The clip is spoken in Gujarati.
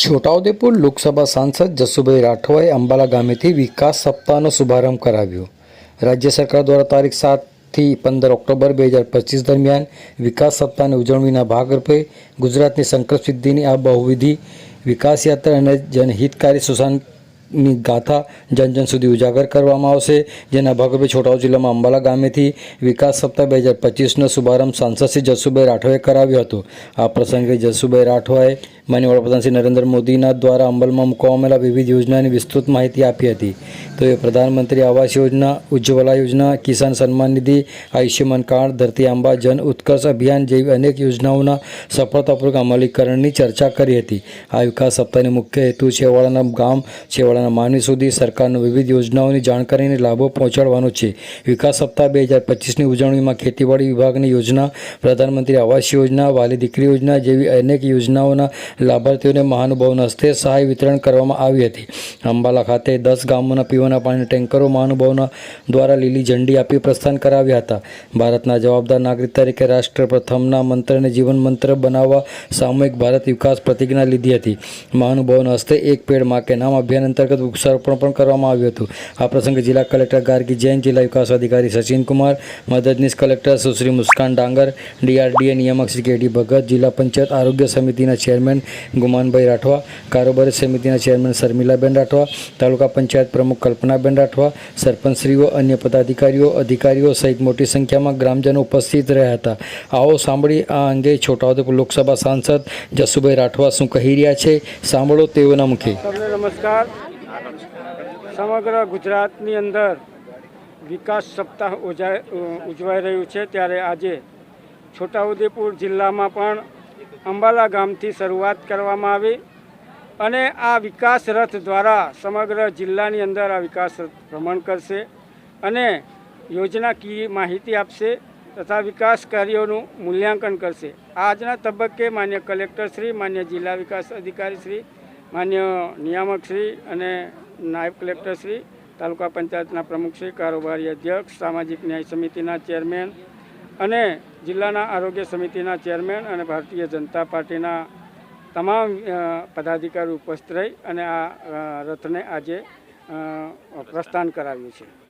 છોટાઉદેપુર લોકસભા સાંસદ જસુભાઈ રાઠવાએ અંબાલા ગામેથી વિકાસ સપ્તાહનો શુભારંભ કરાવ્યો. રાજ્ય સરકાર દ્વારા તારીખ સાતથી પંદર ઓક્ટોબર બે હજાર પચીસ દરમિયાન વિકાસ સપ્તાહની ઉજવણીના ભાગરૂપે ગુજરાતની સંકલ્પ સિદ્ધિની આ બહુવિધિ વિકાસ યાત્રા અને જનહિતકારી સુશાંતની ગાથા જન જન સુધી ઉજાગર કરવામાં આવશે. જેના ભાગરૂપે છોટાઉ જિલ્લામાં અંબાલા ગામેથી વિકાસ સપ્તાહ બે હજાર પચીસનો શુભારંભ સાંસદ શ્રી જસુભાઈ રાઠવાએ કરાવ્યો હતો. આ પ્રસંગે જસુભાઈ રાઠવાએ માન્ય વડાપ્રધાન શ્રી નરેન્દ્ર મોદીના દ્વારા અમલમાં મૂકવામાં આવેલા વિવિધ યોજનાની વિસ્તૃત માહિતી આપી હતી. તો એ પ્રધાનમંત્રી આવાસ યોજના, ઉજ્જવલા યોજના, કિસાન સન્માન નિધિ, આયુષ્યમાન કાર્ડ, ધરતી આંબા, જન ઉત્કર્ષ અભિયાન જેવી અનેક યોજનાઓના સફળતાપૂર્વક અમલીકરણની ચર્ચા કરી હતી. આ વિકાસ સપ્તાહનો મુખ્ય હેતુ છેવાડાના ગામ, છેવાડાના માનવી સુધી સરકારની વિવિધ યોજનાઓની જાણકારી અને લાભો પહોંચાડવાનો છે. વિકાસ સપ્તાહ બે હજાર પચીસની ઉજવણીમાં ખેતીવાડી વિભાગની યોજના, પ્રધાનમંત્રી આવાસ યોજના, વાલી દીકરી યોજના જેવી અનેક યોજનાઓના લાભાર્થીઓને મહાનુભાવોના હસ્તે સહાય વિતરણ કરવામાં આવી હતી. અંબાલા ખાતે દસ ગામોના પીવાના પાણીના ટેન્કરો મહાનુભાવોના દ્વારા લીલી ઝંડી આપી પ્રસ્થાન કરાવ્યા હતા. ભારતના જવાબદાર નાગરિક તરીકે રાષ્ટ્ર પ્રથમના મંત્રને જીવન મંત્ર બનાવવા સામૂહિક ભારત વિકાસ પ્રતિજ્ઞા લીધી હતી. મહાનુભાવોના હસ્તે એક પેડમાં કે નામ અભિયાન અંતર્ગત વૃક્ષારોપણ પણ કરવામાં આવ્યું હતું. આ પ્રસંગે જિલ્લા કલેક્ટર ગાર્ગી જૈન, જિલ્લા વિકાસ અધિકારી સચિન કુમાર મદદનીશ કલેક્ટર સુશ્રી મુસ્કાન ડાંગર, ડીઆરડીએ નિયામક શ્રી કેડી ભગત, જિલ્લા પંચાયત આરોગ્ય સમિતિના ચેરમેન ગુમાનભાઈ રાઠવા, કારોબારી સમિતિના ચેરમેન શર્મિલાબેન રાઠવા, તાલુકા પંચાયત પ્રમુખ કલ્પનાબેન રાઠવા, સરપંચશ્રીઓ, અન્ય પદાધિકારીઓ, અધિકારીઓ સહિત મોટી સંખ્યામાં ગ્રામજનો ઉપસ્થિત રહ્યા હતા. આવો સાંભળી આ અંગે છોટાઉદેપુર લોકસભા સાંસદ જસુભાઈ રાઠવા શું કહી રહ્યા છે? સાંભળો તેઓના મુખે. નમસ્કાર. સમગ્ર ગુજરાતની અંદર વિકાસ સપ્તાહ ઉજવાઈ રહ્યું છે. ત્યારે આજે છોટાઉદેપુર જિલ્લામાં પણ અંબાલા ગામથી શરૂઆત કરવામાં આવી અને આ વિકાસ રથ દ્વારા સમગ્ર જિલ્લાની અંદર આ વિકાસ રથ ભ્રમણ કરશે અને યોજનાકીય માહિતી આપશે તથા વિકાસ કાર્યોનું મૂલ્યાંકન કરશે. આજના તબક્કે માન્ય કલેક્ટરશ્રી માન્ય જિલ્લા વિકાસ અધિકારીશ્રી માન્ય નિયામકશ્રી અને નાયબ કલેક્ટરશ્રી તાલુકા પંચાયતના પ્રમુખશ્રી કારોબારી અધ્યક્ષ, સામાજિક ન્યાય સમિતિના ચેરમેન અને જિલ્લાના આરોગ્ય સમિતિના ચેરમેન અને ભારતીય જનતા પાર્ટીના તમામ પદાધિકારી ઉપસ્થિત રહી અને આ રથને આજે પ્રસ્થાન કરાવ્યું છે.